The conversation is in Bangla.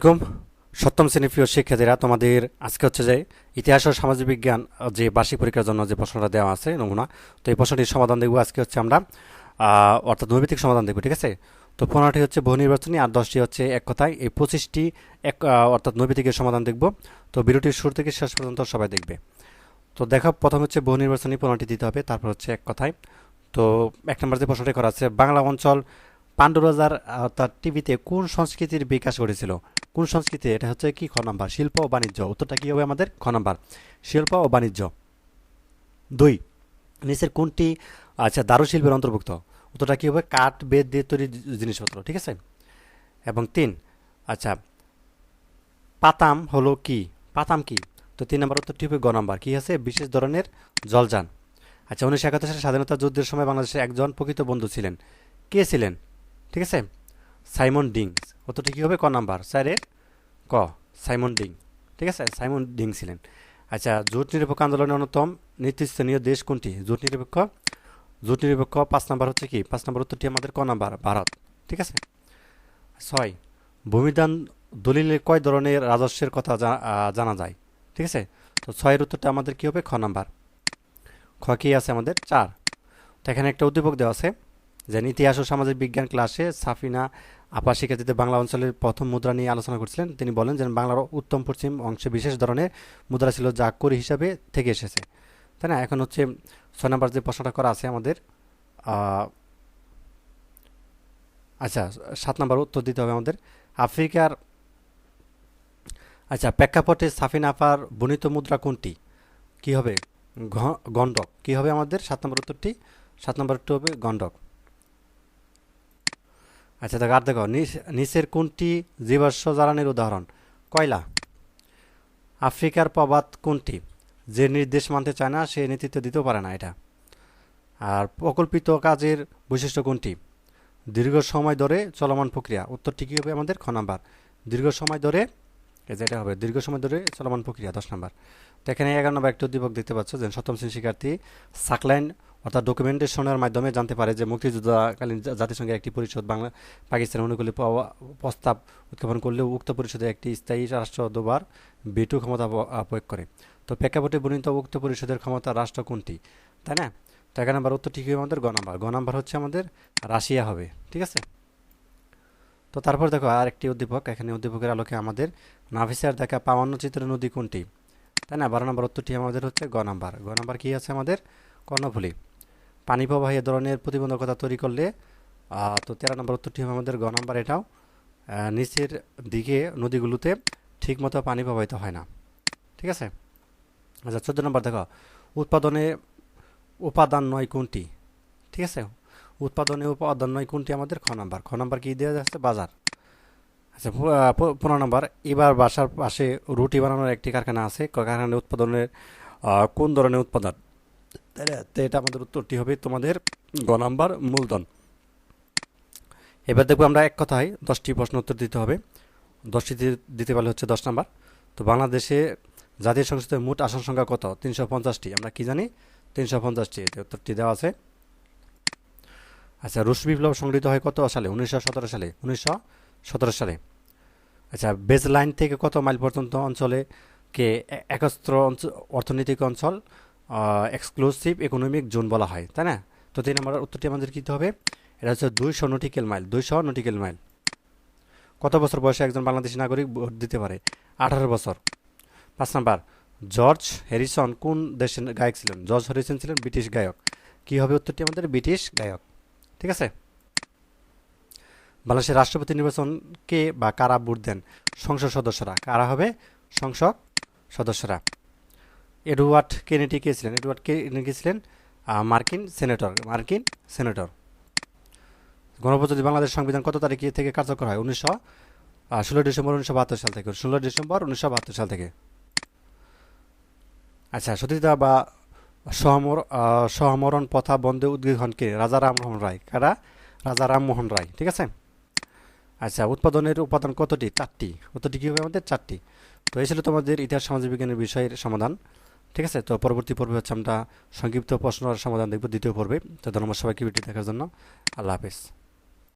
আসসালামাইকুম সপ্তম শ্রেণির প্রিয় শিক্ষার্থীরা, তোমাদের আজকে হচ্ছে যে ইতিহাস ও সামাজিক বিজ্ঞান যে বার্ষিক পরীক্ষার জন্য যে প্রশ্নটা দেওয়া আছে, নমুনা। তো এই প্রশ্নটির সমাধান দেখব। আজকে হচ্ছে আমরা অর্থাৎ নৈমিত্তিক সমাধান দেখব, ঠিক আছে? তো পনেরোটি হচ্ছে বহু নির্বাচনী আর দশটি হচ্ছে এক কথায়। এই পঁচিশটি এক অর্থাৎ নৈমিত্তিকের সমাধান দেখব। তো বিরতির শুরু থেকে শেষ পর্যন্ত সবাই দেখবে। তো দেখো, প্রথম হচ্ছে বহু নির্বাচনী পনেরোটি দিতে হবে, তারপর হচ্ছে এক কথায়। তো এক নম্বর যে প্রশ্নটি করা আছে, বাংলা অঞ্চল পাণ্ডুরাজার অর্থাৎ টিভিতে কোন সংস্কৃতির বিকাশ ঘটেছিল? কোন সংস্কৃতি এটা হচ্ছে কি? খ নাম্বার, শিল্প ও বাণিজ্য। উত্তরটা কি হবে আমাদের? খ নাম্বার, শিল্প ও বাণিজ্য। দুই, নিচের কোনটি? আচ্ছা দারুশিল্পের অন্তর্ভুক্ত। উত্তরটা কি হবে? কাঠ বেদ দিয়ে তৈরি জিনিসপত্র, ঠিক আছে? এবং তিন আচ্ছা পাতাম হলো কি? পাতাম কি? তো তিন নম্বর উত্তরটি হবে গ নাম্বার। কি আছে? বিশেষ ধরনের জলযান। আচ্ছা উনিশশো একাত্তর সালে স্বাধীনতা যুদ্ধের সময় বাংলাদেশের একজন প্রকৃত বন্ধু ছিলেন। কে ছিলেন? ঠিক আছে? সাইমন ডিংস। উত্তরটি কী হবে? ক নাম্বার। স্যারের ক, সাইমন ডিং। ঠিক আছে? সাইমন ডিং ছিলেন। আচ্ছা জোট নিরপেক্ষ আন্দোলনের অন্যতম নেতৃস্থানীয় দেশ কোনটি? জোট নিরপেক্ষ? জোট নিরপেক্ষ পাঁচ নাম্বার হচ্ছে কি? পাঁচ নাম্বার উত্তরটি আমাদের ক নাম্বার? ভারত। ঠিক আছে? ছয়, ভূমিদান দলিলে কয় ধরনের রাজস্বের কথা জানা যায়? ঠিক আছে? তো ছয়ের উত্তরটা আমাদের কী হবে? খ নাম্বার। খ কি আছে আমাদের? চার। তো এখানে একটা উদ্দীপক দেওয়া আছে। যে ইতিহাস ও সামাজিক বিজ্ঞান ক্লাসে সাফিনা আপা শিক্ষার্থীদের বাংলা অঞ্চলের প্রথম মুদ্রা নিয়ে আলোচনা করছিলেন। তিনি বলেন যে বাংলার উত্তম পশ্চিম অংশে বিশেষ ধরনের মুদ্রা ছিল যা করি হিসাবে থেকে এসেছে। তাই না? এখন হচ্ছে ছয় নম্বর যে প্রশ্নটা করা আছে আমাদের আচ্ছা সাত নম্বর উত্তর দিতে হবে আমাদের। আফ্রিকার আচ্ছা প্রেক্ষাপটে সাফিনা আপার মুদ্রা কোনটি? কি হবে? গণ্ডক। কি হবে আমাদের? সাত নম্বর উত্তরটি? সাত নম্বর উত্তর হবে গণ্ডক। আচ্ছা দেখো আর দেখো নিচ- নিচের কোনটি জীবাশ্ম জ্বালানির উদাহরণ? কয়লা। আফ্রিকার প্রবাদ কোনটি? যে নির্দেশ মানতে চায় না, সে নেতৃত্ব দিতেও পারে না এটা। আর প্রকল্পিত কাজের বৈশিষ্ট্য কোনটি? দীর্ঘ সময় ধরে চলমান প্রক্রিয়া। উত্তরটি কী হবে আমাদের? খ নাম্বার। দীর্ঘ সময় ধরে, এই যে এটা হবে, দীর্ঘ সময় ধরে চলমান প্রক্রিয়া, দশ নাম্বার। তো এখানে এগারো নম্বর একটা উদ্দীপক দেখতে পাচ্ছ, যে সপ্তম শ্রেণি শিক্ষার্থী সাকলাইন অর্থাৎ ডকুমেন্টেশনের মাধ্যমে জানতে পারে যে মুক্তিযুদ্ধকালীন জাতিসংঘের একটি পরিষদ বাংলা, পাকিস্তানের অনুকূলে প্রস্তাব উত্থাপন করলেও উক্ত পরিষদে একটি স্থায়ী রাষ্ট্র দুবার বেটু ক্ষমতা প্রয়োগ করে। তো প্রেক্ষাপটে বর্ণিত উক্ত পরিষদের ক্ষমতা রাষ্ট্র কোনটি? তাই না? তো এগারো নম্বর উত্তর ঠিক হবে আমাদের গ নাম্বার। গ নাম্বার হচ্ছে আমাদের রাশিয়া হবে, ঠিক আছে? তো তারপর দেখো আর একটি উদ্দীপক। এখানে উদ্দীপকের আলোকে আমাদের নাভিসার দেখা পাওয়ান্ন চিত্র নদী কোনটি? তাই না? বারো নম্বর উত্তরটি আমাদের হচ্ছে গ নাম্বার। গ নাম্বার কি আছে আমাদের? কর্ণফুলী। পানি প্রবাহী এ ধরনের প্রতিবন্ধকতা তৈরি করলে তো তেরো নম্বর উত্তরটি হবে আমাদের গ নাম্বার, এটাও নিচের দিকে নদীগুলোতে ঠিকমতো পানি প্রবাহিত হয় না। ঠিক আছে? আচ্ছা চোদ্দ নম্বর দেখো, উৎপাদনে উপাদান নয় কোনটি? ঠিক আছে? উৎপাদনে উপাদান নয় কোনটি আমাদের খ নম্বর? খ নম্বর কী দেওয়া যাচ্ছে বাজার। আচ্ছা পনেরো নম্বর, এবার বাসার পাশে রুটি বানানোর একটি কারখানা আছে। ক- কারখানার উৎপাদনের কোন ধরনের উৎপাদন? তাই এটা আমাদের উত্তরটি হবে তোমাদের গ নাম্বার মূলধন। এবার দেখব আমরা এক কথায় দশটি প্রশ্ন উত্তর দিতে হবে। দশটি দিতে পারলে হচ্ছে দশ নাম্বার। তো বাংলাদেশে জাতীয় সংসদের মোট আসন সংখ্যা কত? তিনশো পঞ্চাশটি। আমরা কি জানি? তিনশো পঞ্চাশটি। উত্তরটি দেওয়া আছে। আচ্ছা রুশ বিপ্লব সংগঠিত হয় কত সালে? উনিশশো সতেরো সালে। উনিশশো সতেরো সালে। আচ্ছা বেজ লাইন থেকে কত মাইল পর্যন্ত অঞ্চলে কে একস্ত্র অর্থনৈতিক অঞ্চল এক্সক্লুসিভ ইকোনমিক জোন বলা হয়, তাই না? তো তিন নম্বর উত্তরটি আমাদের কী হবে? এটা হচ্ছে দুইশো নটিক্যাল মাইল দুইশো নটিক্যাল মাইল কত বছর বয়সে একজন বাংলাদেশি নাগরিক ভোট দিতে পারে? আঠারো বছর। পাঁচ নাম্বার, জর্জ হ্যারিসন কোন দেশের গায়ক ছিলেন? জর্জ হ্যারিসন ছিলেন ব্রিটিশ গায়ক। কী হবে উত্তরটি আমাদের? ব্রিটিশ গায়ক। ঠিক আছে? বাংলাদেশের রাষ্ট্রপতি নির্বাচন কে বা কারা ভোট দেন? সংসদ সদস্যরা। কারা হবে? সংসদ সদস্যরা। এডওয়ার্ড কেনেডি কে ছিলেন? এডওয়ার্ড কেনেডি ছিলেন? মার্কিন সেনেটর মার্কিন সেনেটর। গণপ্রজাতন্ত্রী বাংলাদেশ সংবিধান কত তারিখে থেকে কার্যকর হয়? উনিশশো ষোলো ডিসেম্বর উনিশশো বাহাত্তর সাল থেকে। ষোলো ডিসেম্বর উনিশশো বাহাত্তর সাল থেকে। আচ্ছা সতীতা বা সহমর সহমরণ প্রথা বন্ধে উদ্গীহনকে রাজা রামমোহন রায়। কারা? রাজা রামমোহন রায়, ঠিক আছে? আচ্ছা উৎপাদনের উপাদান কতটি? চারটি। উত্তরটি কী হবে আমাদের? চারটি। তো এই ছিল তোমাদের ইতিহাস, সমাজ বিজ্ঞানের বিষয়ের সমাধান। ঠিক আছে? তো পরবর্তী পর্বে হচ্ছে আমরা সংক্ষিপ্ত প্রশ্ন সমাধান দেখব দ্বিতীয় পর্বে। তো ধন্যবাদ সবাইকে ভিডিও দেখার জন্য। আল্লাহ হাফেজ।